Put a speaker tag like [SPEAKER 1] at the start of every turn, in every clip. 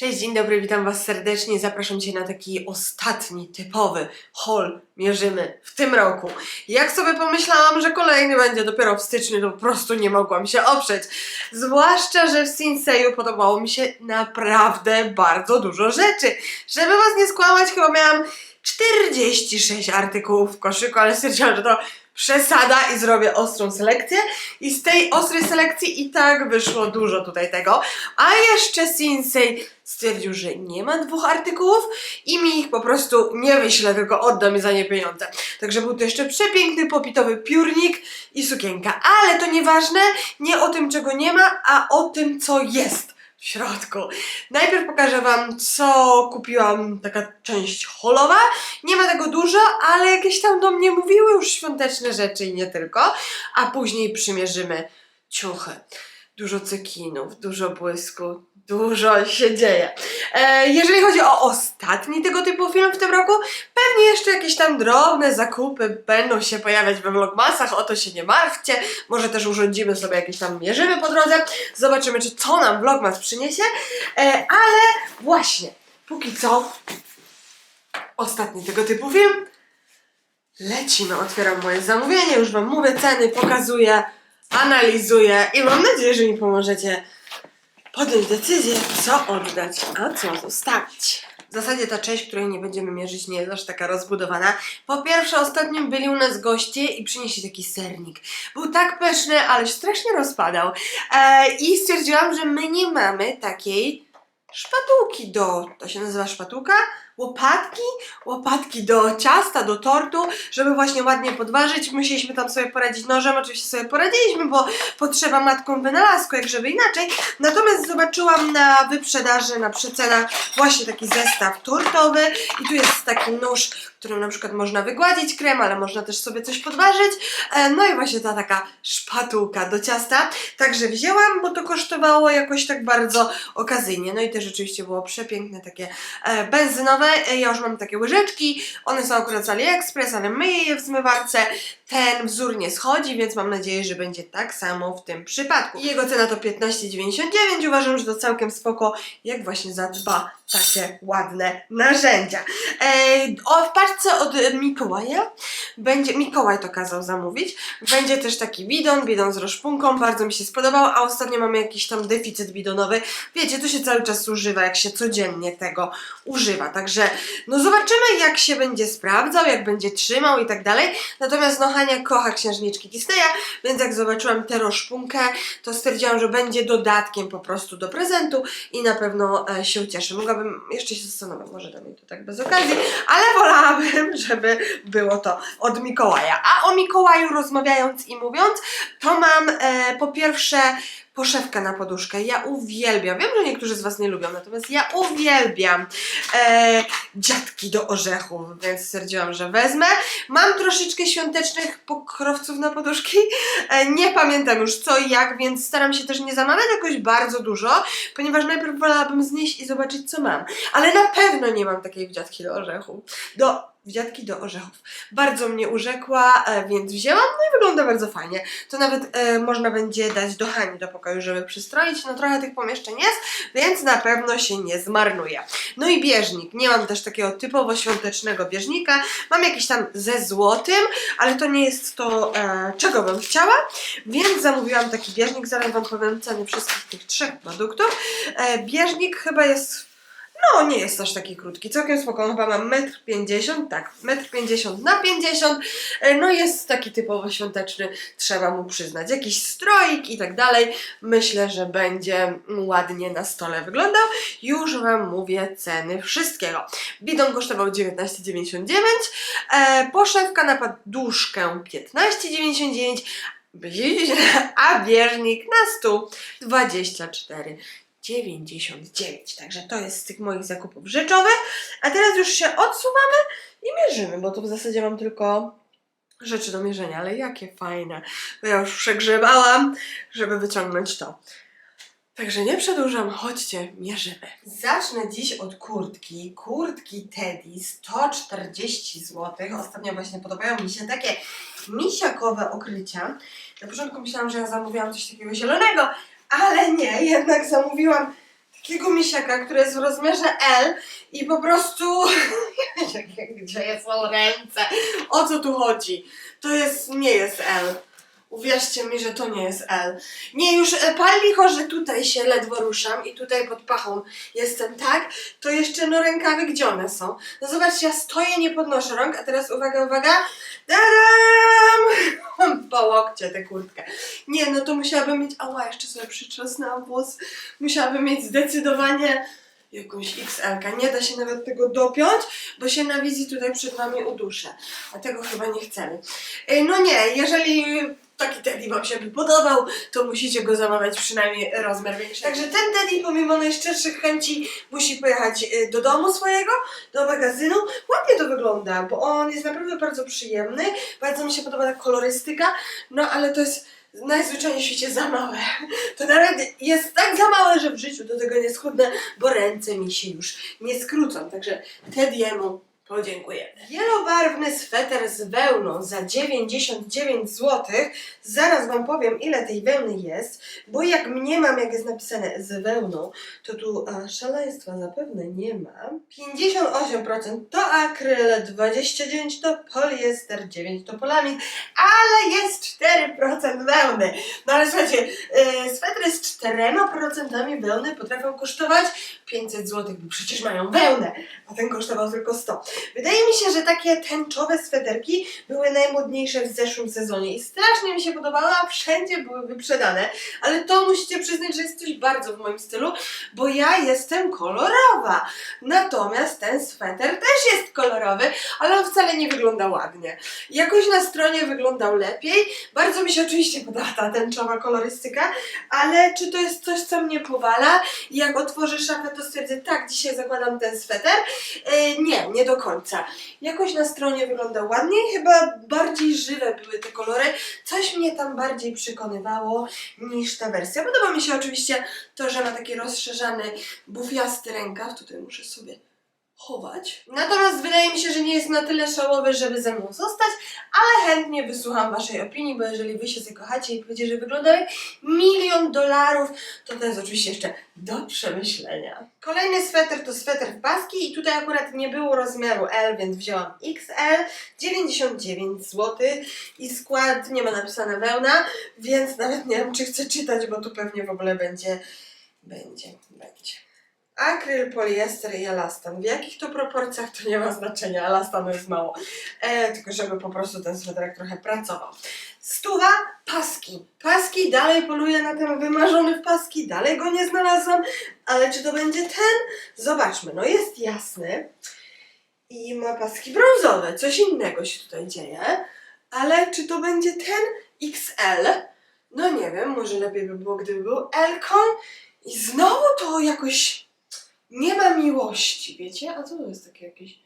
[SPEAKER 1] Cześć, dzień dobry, witam Was serdecznie. Zapraszam Cię na taki ostatni, typowy haul mierzymy w tym roku. Jak sobie pomyślałam, że kolejny będzie dopiero w styczniu, to po prostu nie mogłam się oprzeć. Zwłaszcza, że w Sinseju podobało mi się naprawdę bardzo dużo rzeczy. Żeby Was nie skłamać, chyba miałam 46 artykułów w koszyku, ale stwierdziłam, że to przesada i zrobię ostrą selekcję. I z tej ostrej selekcji i tak wyszło dużo tutaj tego. A jeszcze Sinsei stwierdził, że nie ma dwóch artykułów i mi ich po prostu nie wyśle, tylko odda mi za nie pieniądze. Także był to jeszcze przepiękny popitowy piórnik i sukienka. Ale to nieważne, nie o tym czego nie ma, a o tym co jest w środku. Najpierw pokażę Wam, co kupiłam, taka część holowa. Nie ma tego dużo, ale jakieś tam do mnie mówiły już świąteczne rzeczy i nie tylko. A później przymierzymy ciuchy. Dużo cekinów, dużo błysku, dużo się dzieje. E, jeżeli chodzi o ostatni tego typu film w tym roku, pewnie jeszcze jakieś tam drobne zakupy będą się pojawiać we vlogmasach, o to się nie martwcie. Może też urządzimy sobie jakieś tam mierzymy po drodze. Zobaczymy, czy co nam vlogmas przyniesie. E, ale właśnie, póki co, ostatni tego typu film. Lecimy, otwieram moje zamówienie, już Wam mówię ceny, pokazuję, analizuję i mam nadzieję, że mi pomożecie podjąć decyzję, co oddać, a co zostawić. W zasadzie ta część, której nie będziemy mierzyć, nie jest aż taka rozbudowana. Po pierwsze, ostatnio byli u nas goście i przynieśli taki sernik. Był tak pyszny, ale strasznie rozpadał. E, I stwierdziłam, że my nie mamy takiej szpatułki do, to się nazywa szpatułka? Łopatki? Łopatki do ciasta, do tortu, żeby właśnie ładnie podważyć. Musieliśmy tam sobie poradzić nożem, oczywiście sobie poradziliśmy, bo potrzeba matką wynalazku, jak żeby inaczej. Natomiast zobaczyłam na wyprzedaży, na przecenach właśnie taki zestaw tortowy i tu jest taki nóż, którym na przykład można wygładzić krem, ale można też sobie coś podważyć. E, No i właśnie ta taka szpatułka do ciasta. Także wzięłam, bo to kosztowało jakoś tak bardzo okazyjnie. No i też rzeczywiście było przepiękne, takie e, benzynowe. E, Ja już mam takie łyżeczki, one są akurat z AliExpress, ale myję je w zmywarce. Ten wzór nie schodzi, więc mam nadzieję, że będzie tak samo w tym przypadku. Jego cena to 15,99. Uważam, że to całkiem spoko, jak właśnie za dwa takie ładne narzędzia. E, w paczce od Mikołaja będzie, Mikołaj to kazał zamówić, będzie też taki bidon, bidon z rozpunką, bardzo mi się spodobał, a ostatnio mamy jakiś tam deficyt bidonowy. Wiecie, to się cały czas używa, jak się codziennie tego używa, także no zobaczymy jak się będzie sprawdzał, jak będzie trzymał i tak dalej. Natomiast no Hania kocha księżniczki Disneya, więc jak zobaczyłam tę rozpunkę, to stwierdziłam, że będzie dodatkiem po prostu do prezentu i na pewno e, się ucieszę. Mogłabym jeszcze się zastanowić, może dam jej to tak bez okazji, ale wolałabym, żeby było to od Mikołaja. A o Mikołaju rozmawiając i mówiąc, to mam e, po pierwsze poszewkę na poduszkę. Ja uwielbiam, wiem, że niektórzy z Was nie lubią, natomiast ja uwielbiam e, dziadki do orzechów, więc stwierdziłam, że wezmę. Mam troszeczkę świątecznych pokrowców na poduszki, e, nie pamiętam już co i jak, więc staram się też nie zamawiać jakoś bardzo dużo, ponieważ najpierw wolałabym znieść i zobaczyć co mam. Ale na pewno nie mam takiej wdziadki do orzechów. Do wdziadki do orzechów. Bardzo mnie urzekła, e, więc wzięłam, no i wygląda bardzo fajnie. To nawet e, można będzie dać do Hani do pokoju, żeby przystroić. No trochę tych pomieszczeń jest, więc na pewno się nie zmarnuje. No i bieżnik. Nie mam też takiego typowo świątecznego bieżnika. Mam jakiś tam ze złotym, ale to nie jest to, e, czego bym chciała, więc zamówiłam taki bieżnik. Zaraz Wam powiem ceny wszystkich tych trzech produktów. E, bieżnik chyba jest no, nie jest aż taki krótki, całkiem spoko, on chyba ma 1,50 m, tak, 1,50 m na 50 e, no jest taki typowo świąteczny, trzeba mu przyznać, jakiś stroik i tak dalej, myślę, że będzie ładnie na stole wyglądał, już Wam mówię ceny wszystkiego. Bidon kosztował 19,99, e, poszewka na poduszkę 15,99, a bieżnik na stół 24 99. Także to jest z tych moich zakupów rzeczowych. A teraz już się odsuwamy i mierzymy, bo tu w zasadzie mam tylko rzeczy do mierzenia, ale jakie fajne. Bo ja już przegrzebałam, żeby wyciągnąć to. Także nie przedłużam, chodźcie, mierzymy. Zacznę dziś od kurtki. Kurtki Teddy 140 zł. Ostatnio właśnie podobają mi się takie misiakowe okrycia. Na początku myślałam, że ja zamówiłam coś takiego zielonego, ale nie, jednak zamówiłam takie takiego misiaka, który jest w rozmiarze L i po prostu... Gdzie są ręce? O co tu chodzi? To jest, nie jest L. Uwierzcie mi, że to nie jest L. Nie, już e, pal licho, że tutaj się ledwo ruszam i tutaj pod pachą jestem tak, to jeszcze no rękawy gdzie one są? No zobaczcie, ja stoję, nie podnoszę rąk, a teraz uwaga, uwaga. Mam po łokcie tę kurtkę. Nie, no to musiałabym mieć, ała, jeszcze sobie przytrzasnęłam włos. Musiałabym mieć zdecydowanie jakąś XL-kę. Nie da się nawet tego dopiąć, bo się na wizji tutaj przed nami uduszę. A tego chyba nie chcemy. Ej, No nie, jeżeli taki Teddy Wam się by podobał, to musicie go zamawiać przynajmniej rozmiar większy. Także ten Teddy, pomimo najszczerszych chęci, musi pojechać y, do domu swojego, do magazynu. Ładnie to wygląda, bo on jest naprawdę bardzo przyjemny. Bardzo mi się podoba ta kolorystyka, no ale to jest najzwyczajniej w świecie za małe. To nawet jest tak za małe, że w życiu do tego nie schudnę, bo ręce mi się już nie skrócą. Także Tediemu podziękujemy. Wielobarwny sweter z wełną za 99 zł. Zaraz Wam powiem, ile tej wełny jest, bo jak mnie mam, jak jest napisane z wełną, to tu a, szaleństwa zapewne nie ma. 58% to akryl, 29% to poliester, 9% to polamin, ale jest 4% wełny. No ale słuchajcie, yy, swetry z 4% wełny potrafią kosztować 500 zł, bo przecież mają wełnę, a ten kosztował tylko 100. Wydaje mi się, że takie tęczowe sweterki były najmodniejsze w zeszłym sezonie i strasznie mi się podobały, a wszędzie były wyprzedane. Ale to musicie przyznać, że jest coś bardzo w moim stylu, bo ja jestem kolorowa. Natomiast ten sweter też jest kolorowy, ale on wcale nie wygląda ładnie. Jakoś na stronie wyglądał lepiej. Bardzo mi się oczywiście podoba ta tęczowa kolorystyka, ale czy to jest coś, co mnie powala? Jak otworzę szafę, to stwierdzę, tak, dzisiaj zakładam ten sweter. E, nie, nie do końca. Jakoś na stronie wygląda ładniej, chyba bardziej żywe były te kolory. Coś mnie tam bardziej przekonywało niż ta wersja. Podoba mi się oczywiście to, że ma taki rozszerzany, bufiasty rękaw. Tutaj muszę sobie chować. Natomiast wydaje mi się, że nie jest na tyle szałowy, żeby ze mną zostać, ale chętnie wysłucham Waszej opinii, bo jeżeli Wy się zakochacie i powiecie, że wygląda jak milion dolarów, to to jest oczywiście jeszcze do przemyślenia. Kolejny sweter to sweter w paski i tutaj akurat nie było rozmiaru L, więc wzięłam XL, 99 zł i skład nie ma napisane wełna, więc nawet nie wiem, czy chcę czytać, bo tu pewnie w ogóle będzie, będzie, będzie. Akryl, poliester i elastan. W jakich to proporcjach to nie ma znaczenia, elastanu jest mało. E, tylko żeby po prostu ten sweterek trochę pracował. Stuwa, paski. Paski, dalej poluję na ten wymarzony w paski, dalej go nie znalazłam, ale czy to będzie ten? Zobaczmy, no jest jasny i ma paski brązowe, coś innego się tutaj dzieje, ale czy to będzie ten XL? No nie wiem, może lepiej by było, gdyby był L-kon i znowu to jakoś nie ma miłości, wiecie? A co to jest takie jakieś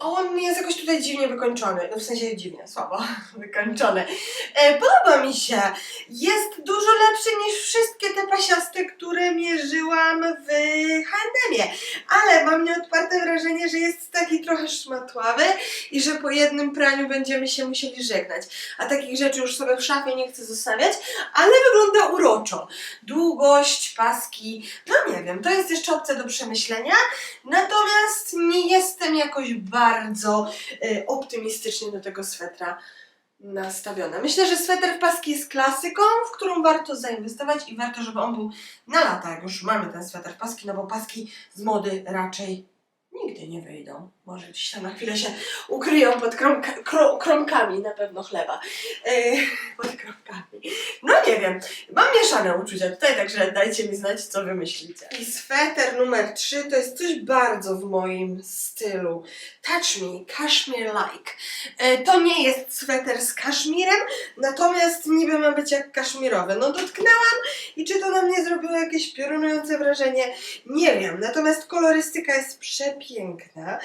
[SPEAKER 1] On jest jakoś tutaj dziwnie wykończony, no w sensie dziwnie, słabo wykończony. E, podoba mi się. Jest dużo lepszy niż wszystkie te pasiaste, które mierzyłam w H&M-ie. Ale mam nieodparte wrażenie, że jest taki trochę szmatławy i że po jednym praniu będziemy się musieli żegnać. A takich rzeczy już sobie w szafie nie chcę zostawiać, ale wygląda uroczo. Długość, paski, no nie wiem, to jest jeszcze opcja do przemyślenia. Natomiast nie jestem jakoś bardzo y, optymistycznie do tego swetra nastawiona. Myślę, że sweter w paski jest klasyką, w którą warto zainwestować i warto, żeby on był na lata, jak już mamy ten sweter w paski, no bo paski z mody raczej nigdy nie wyjdą. Może gdzieś tam na chwilę się ukryją pod kromka, kro, kromkami na pewno chleba. Yy, pod kromkami. No nie wiem, mieszane uczucia tutaj, także dajcie mi znać, co wy myślicie. I sweter numer 3 to jest coś bardzo w moim stylu. Touch me, cashmere like. E, to nie jest sweter z kaszmirem, natomiast niby ma być jak kaszmirowy. No dotknęłam i czy to na mnie zrobiło jakieś piorunujące wrażenie? Nie wiem. Natomiast kolorystyka jest przepiękna.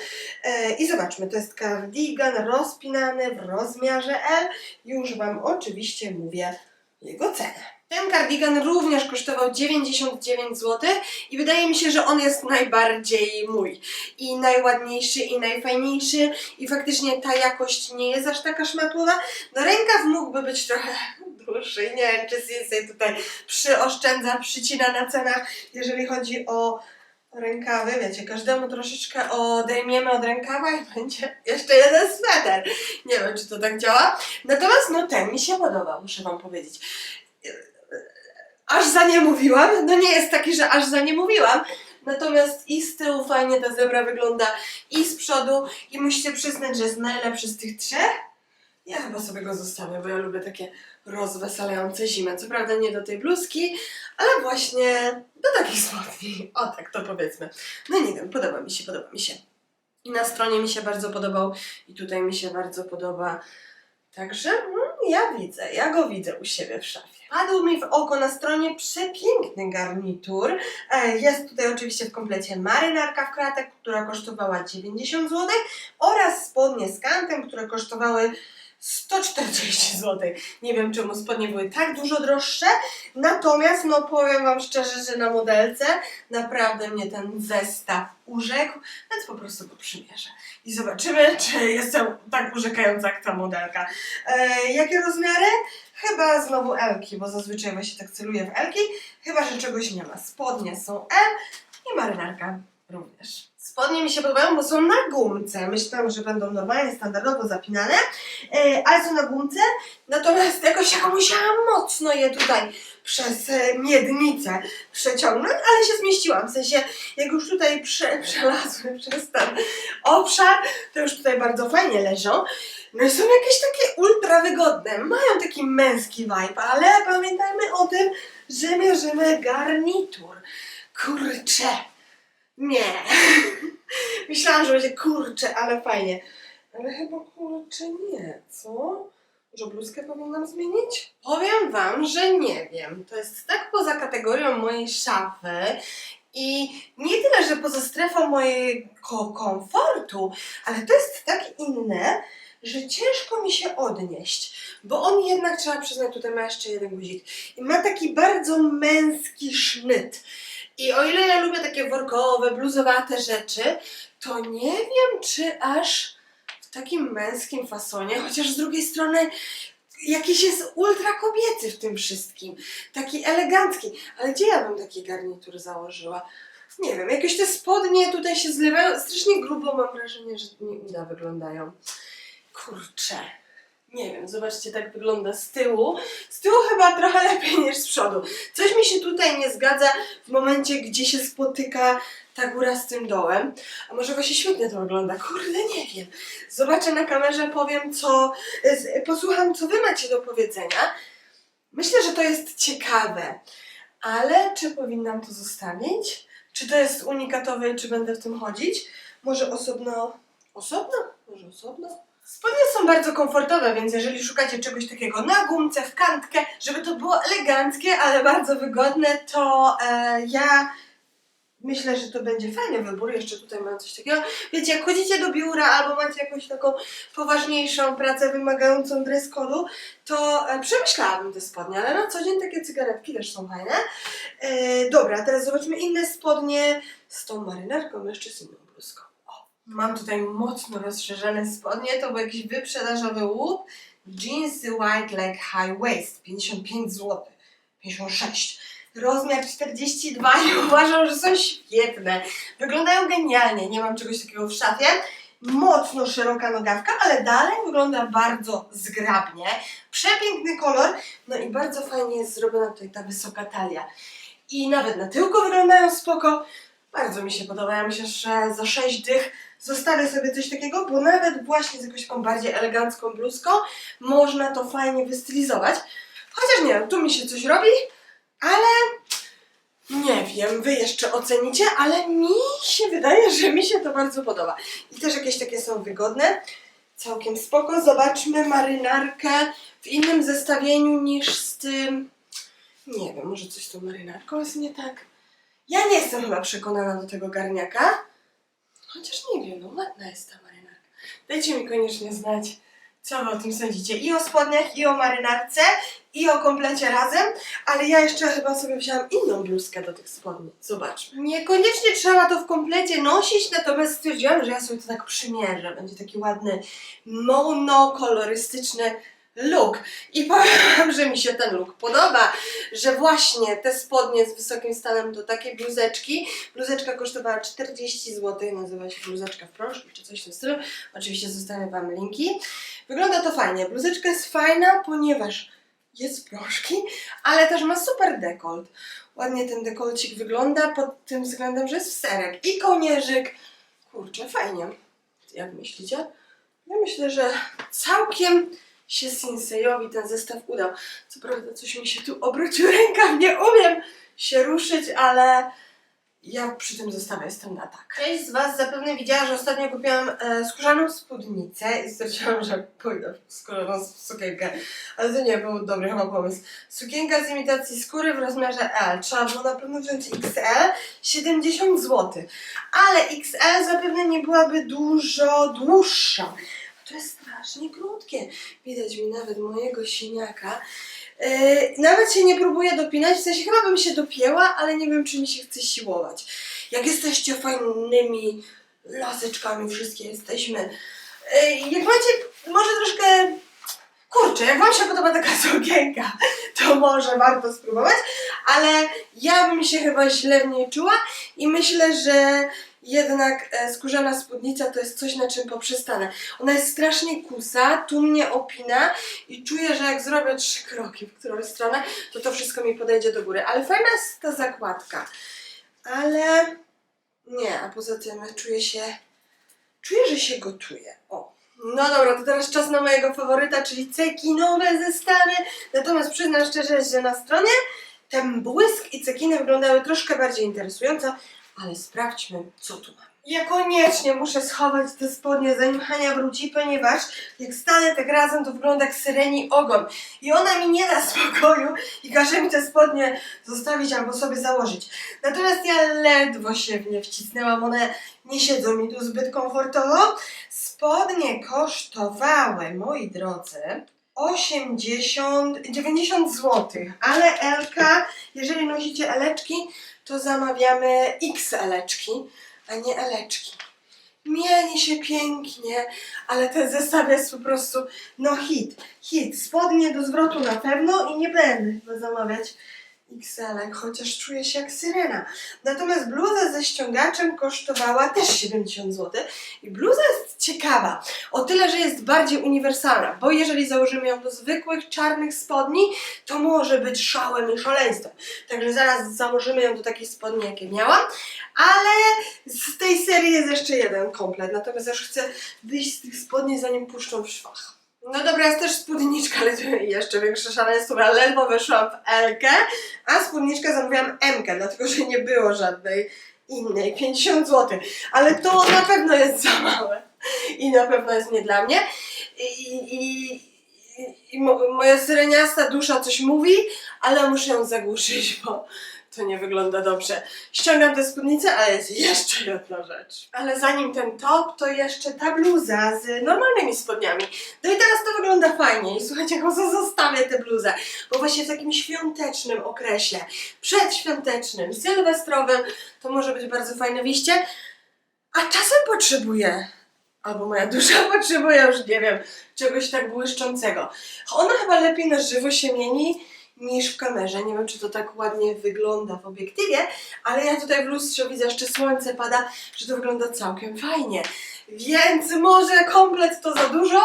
[SPEAKER 1] E, I zobaczmy, to jest cardigan rozpinany w rozmiarze L. Już Wam oczywiście mówię jego cenę. Ten kardigan również kosztował 99 zł i wydaje mi się, że on jest najbardziej mój. I najładniejszy, i najfajniejszy. I faktycznie ta jakość nie jest aż taka szmatłowa. No rękaw mógłby być trochę dłuższy nie wiem, czy Sinsei tutaj przyoszczędza, przycina na cenach, jeżeli chodzi o rękawy, wiecie, każdemu troszeczkę odejmiemy od rękawa i będzie jeszcze jeden sweter. Nie wiem, czy to tak działa. Natomiast no ten mi się podoba, muszę wam powiedzieć. Aż za nie mówiłam, no nie jest taki, że aż za nie mówiłam, natomiast i z tyłu fajnie ta zebra wygląda i z przodu i musicie przyznać, że jest najlepszy z tych trzech. Ja chyba sobie go zostawię, bo ja lubię takie rozweselające zimę. Co prawda nie do tej bluzki, ale właśnie do takich spodni. O tak to powiedzmy. No nie wiem, podoba mi się, podoba mi się. I na stronie mi się bardzo podobał i tutaj mi się bardzo podoba. Także mm, ja widzę, ja go widzę u siebie w szafie. Padł mi w oko na stronie przepiękny garnitur. E, Jest tutaj oczywiście w komplecie marynarka w kratek, która kosztowała 90 zł oraz spodnie z kantem, które kosztowały 140 zł. Nie wiem czemu spodnie były tak dużo droższe, natomiast no powiem Wam szczerze, że na modelce naprawdę mnie ten zestaw urzekł, więc po prostu go przymierzę. I zobaczymy, czy jestem tak urzekająca jak ta modelka. E, jakie rozmiary? Chyba znowu Elki, bo zazwyczaj właśnie tak celuję w Elki, chyba że czegoś nie ma. Spodnie są L i marynarka również. Spodnie mi się podobają, bo są na gumce. Myślałam, że będą normalnie, standardowo zapinane, e, ale są na gumce. Natomiast jakoś ja musiałam mocno je tutaj przez e, miednicę przeciągnąć, ale się zmieściłam. W sensie, jak już tutaj prze, przelazły przez ten obszar, to już tutaj bardzo fajnie leżą. No i są jakieś takie ultra wygodne. Mają taki męski vibe, ale pamiętajmy o tym, że mierzymy garnitur. Kurczę. Nie. Myślałam, że będzie kurczę, ale fajnie. Ale chyba kurczę nie, co? Może bluzkę powinnam zmienić? Powiem wam, że nie wiem. To jest tak poza kategorią mojej szafy i nie tyle, że poza strefą mojego komfortu, ale to jest tak inne, że ciężko mi się odnieść, bo on jednak, trzeba przyznać, tutaj ma jeszcze jeden guzik i ma taki bardzo męski sznyt. I o ile ja lubię takie workowe, bluzowate rzeczy, to nie wiem, czy aż w takim męskim fasonie, chociaż z drugiej strony jakiś jest ultra kobiecy w tym wszystkim. Taki elegancki. Ale gdzie ja bym taki garnitur założyła? Nie wiem, jakieś te spodnie tutaj się zlewają. Strasznie grubo mam wrażenie, że nie uda wyglądają. Kurczę. Nie wiem, zobaczcie, tak wygląda z tyłu. Z tyłu chyba trochę lepiej niż z przodu. Coś mi się tutaj nie zgadza w momencie, gdzie się spotyka ta góra z tym dołem. A może właśnie świetnie to wygląda? Kurde, nie wiem. Zobaczę na kamerze, powiem co... Posłucham, co wy macie do powiedzenia. Myślę, że to jest ciekawe. Ale czy powinnam to zostawić? Czy to jest unikatowe i czy będę w tym chodzić? Może osobno... Osobno? Może osobno? Spodnie są bardzo komfortowe, więc jeżeli szukacie czegoś takiego na gumce, w kantkę, żeby to było eleganckie, ale bardzo wygodne, to e, ja myślę, że to będzie fajny wybór. Jeszcze tutaj mam coś takiego. Wiecie, jak chodzicie do biura albo macie jakąś taką poważniejszą pracę wymagającą dress code'u, to e, przemyślałabym te spodnie, ale na co dzień takie cygaretki też są fajne. E, dobra, teraz zobaczmy inne spodnie z tą marynarką, jeszcze z inną bluzką. Mam tutaj mocno rozszerzone spodnie, to był jakiś wyprzedażowy łup. Jeansy White Leg High Waist, 55 zł, 56. Rozmiar 42 i uważam, że są świetne. Wyglądają genialnie, nie mam czegoś takiego w szafie. Mocno szeroka nogawka, ale dalej wygląda bardzo zgrabnie. Przepiękny kolor, no i bardzo fajnie jest zrobiona tutaj ta wysoka talia. I nawet na tyłku wyglądają spoko. Bardzo mi się podoba. Ja myślę, że za 6 dych zostawię sobie coś takiego, bo nawet właśnie z jakąś taką bardziej elegancką bluzką można to fajnie wystylizować. Chociaż nie wiem, tu mi się coś robi, ale nie wiem, wy jeszcze ocenicie, ale mi się wydaje, że mi się to bardzo podoba. I też jakieś takie są wygodne. Całkiem spoko. Zobaczmy marynarkę w innym zestawieniu niż z tym. Nie wiem, może coś z tą marynarką jest nie tak. Ja nie jestem chyba przekonana do tego garniaka. Chociaż nie wiem, no ładna jest ta marynarka. Dajcie mi koniecznie znać, co wy o tym sądzicie. I o spodniach, i o marynarce, i o komplecie razem. Ale ja jeszcze chyba sobie wzięłam inną bluzkę do tych spodni. Zobaczmy. Niekoniecznie trzeba to w komplecie nosić, natomiast stwierdziłam, że ja sobie to tak przymierzę. Będzie taki ładny, monokolorystyczny look. I powiem wam, że mi się ten look podoba, że właśnie te spodnie z wysokim stanem to takie bluzeczki. Bluzeczka kosztowała 40 zł, nazywa się bluzeczka w proszku czy coś w tym stylu. Oczywiście zostawię wam linki. Wygląda to fajnie. Bluzeczka jest fajna, ponieważ jest w proszki, ale też ma super dekolt. Ładnie ten dekolcik wygląda pod tym względem, że jest w serek. I kołnierzyk. Kurczę, fajnie. Jak myślicie? Ja myślę, że całkiem się Sinseyowi ten zestaw udał. Co prawda coś mi się tu obrócił rękaw, nie umiem się ruszyć, ale ja przy tym zestawie jestem na tak. Część z Was zapewne widziała, że ostatnio kupiłam e, skórzaną spódnicę i stwierdziłam, że pójdę w skórzaną sukienkę. Ale to nie był dobry chyba pomysł. Sukienka z imitacji skóry w rozmiarze L. Trzeba było na pewno wziąć XL, 70 zł. Ale XL zapewne nie byłaby dużo dłuższa. Jest strasznie krótkie. Widać mi nawet mojego siniaka. Yy, nawet się nie próbuję dopinać, w sensie chyba bym się dopięła, ale nie wiem, czy mi się chce siłować. Jak jesteście fajnymi laseczkami, wszystkie jesteśmy. Yy, jak macie może troszkę. Kurczę, jak Wam się podoba taka sukienka, to może warto spróbować, ale ja bym się chyba źle w niej czuła i myślę, że jednak e, skórzana spódnica to jest coś, na czym poprzestanę. Ona jest strasznie kusa, tu mnie opina i czuję, że jak zrobię trzy kroki w którąś stronę, to to wszystko mi podejdzie do góry. Ale fajna jest ta zakładka. Ale nie, a poza tym czuję się, czuję, że się gotuje. O. No dobra, to teraz czas na mojego faworyta, czyli cekinowe zestawy. Natomiast przyznam szczerze, że na stronie ten błysk i cekiny wyglądały troszkę bardziej interesująco, ale sprawdźmy, co tu mamy. Ja koniecznie muszę schować te spodnie, zanim Hania wróci, ponieważ jak stanę tak razem, to wygląda jak syreni ogon. I ona mi nie da spokoju i każe mi te spodnie zostawić albo sobie założyć. Natomiast ja ledwo się w nie wcisnęłam, one nie siedzą mi tu zbyt komfortowo. Spodnie kosztowały, moi drodzy, 80, 90 zł, ale Elka, jeżeli nosicie eleczki, to zamawiamy X eleczki, a nie eleczki. Mieni się pięknie, ale ten zestaw jest po prostu, no hit, hit. Spodnie do zwrotu na pewno i nie będę chyba zamawiać XL, chociaż czuję się jak syrena. Natomiast bluza ze ściągaczem kosztowała też 70 zł i bluza jest ciekawa, o tyle, że jest bardziej uniwersalna, bo jeżeli założymy ją do zwykłych czarnych spodni, to może być szałem i szaleństwem. Także zaraz założymy ją do takiej spodni, jakie miałam, ale z tej serii jest jeszcze jeden komplet, natomiast już chcę wyjść z tych spodni, zanim puszczą w szwach. No dobra, jest też spódniczka, ale jeszcze większe szaleństwo, bo ledwo weszłam w L-kę, a spódniczkę zamówiłam M-kę, dlatego że nie było żadnej innej, 50 zł. Ale to na pewno jest za małe i na pewno jest nie dla mnie. I, i, i, i mo, moja syreniasta dusza coś mówi, ale muszę ją zagłuszyć, bo to nie wygląda dobrze. Ściągam tę spódnicę, ale jest jeszcze jedna rzecz. Ale zanim ten top, to jeszcze ta bluza z normalnymi spodniami. No i teraz to wygląda fajnie. I słuchajcie, może zostawię tę bluzę, bo właśnie w takim świątecznym okresie, przedświątecznym, sylwestrowym, to może być bardzo fajne wyjście. A czasem potrzebuję, albo moja dusza potrzebuje, już nie wiem, czegoś tak błyszczącego. Ona chyba lepiej na żywo się mieni niż w kamerze. Nie wiem, czy to tak ładnie wygląda w obiektywie, ale ja tutaj w lustrze widzę, jeszcze słońce pada, że to wygląda całkiem fajnie. Więc może komplet to za dużo,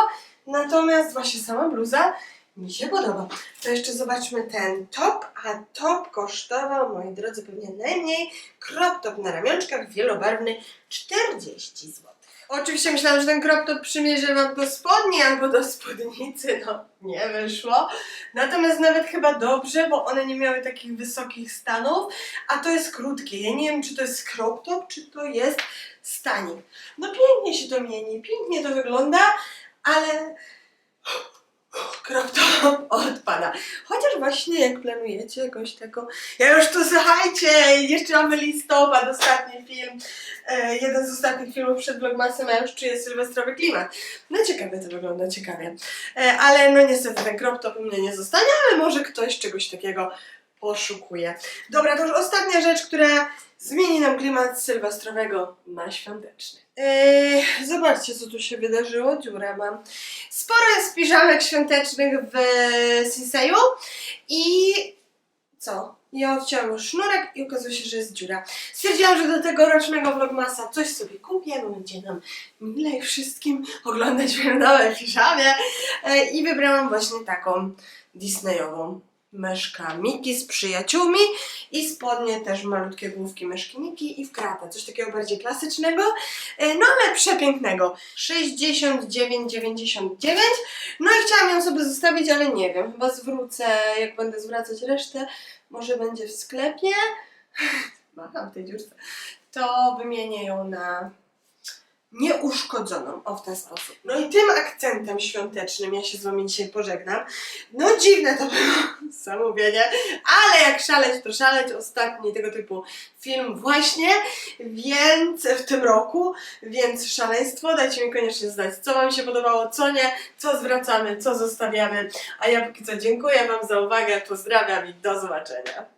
[SPEAKER 1] natomiast właśnie sama bluza mi się podoba. To jeszcze zobaczmy ten top, a top kosztował, moi drodzy, pewnie najmniej crop top na ramionczkach, wielobarwny, 40 zł. Oczywiście myślałam, że ten crop top przymierzę wam do spodni albo do spódnicy, no nie wyszło. Natomiast nawet chyba dobrze, bo one nie miały takich wysokich stanów, a to jest krótkie. Ja nie wiem, czy to jest crop top, czy to jest stanik. No pięknie się to mieni, pięknie to wygląda, ale to odpada. Chociaż właśnie jak planujecie jakoś taką... Ja już tu słuchajcie, jeszcze mamy listopad, ostatni film. E, jeden z ostatnich filmów przed Vlogmasem, a już czuję sylwestrowy klimat. No ciekawie to wygląda, ciekawie. E, ale no niestety ten u mnie nie zostanie, ale może ktoś czegoś takiego poszukuję. Dobra, to już ostatnia rzecz, która zmieni nam klimat sylwestrowego na świąteczny. Yy, zobaczcie, co tu się wydarzyło. Dziurę mam. Sporo jest piżamek świątecznych w Sinseju i co? Ja odciąłem już sznurek i okazuje się, że jest dziura. Stwierdziłam, że do tegorocznego vlogmasa coś sobie kupię, bo będzie nam milej wszystkim oglądać w piżamie E, i wybrałam właśnie taką Disneyową myszka Miki z przyjaciółmi i spodnie też malutkie główki myszki Miki i w kratę, coś takiego bardziej klasycznego, no ale przepięknego. 69,99 no i chciałam ją sobie zostawić, ale nie wiem, chyba zwrócę, jak będę zwracać resztę, może będzie w sklepie, macham w tej dziurce, to wymienię ją na nieuszkodzoną, o w ten sposób. No i tym akcentem świątecznym ja się z Wami dzisiaj pożegnam. No dziwne to było zamówienie, ale jak szaleć, to szaleć. Ostatni tego typu film właśnie, więc w tym roku, więc szaleństwo. Dajcie mi koniecznie znać, co Wam się podobało, co nie, co zwracamy, co zostawiamy. A ja póki co dziękuję Wam za uwagę, pozdrawiam i do zobaczenia.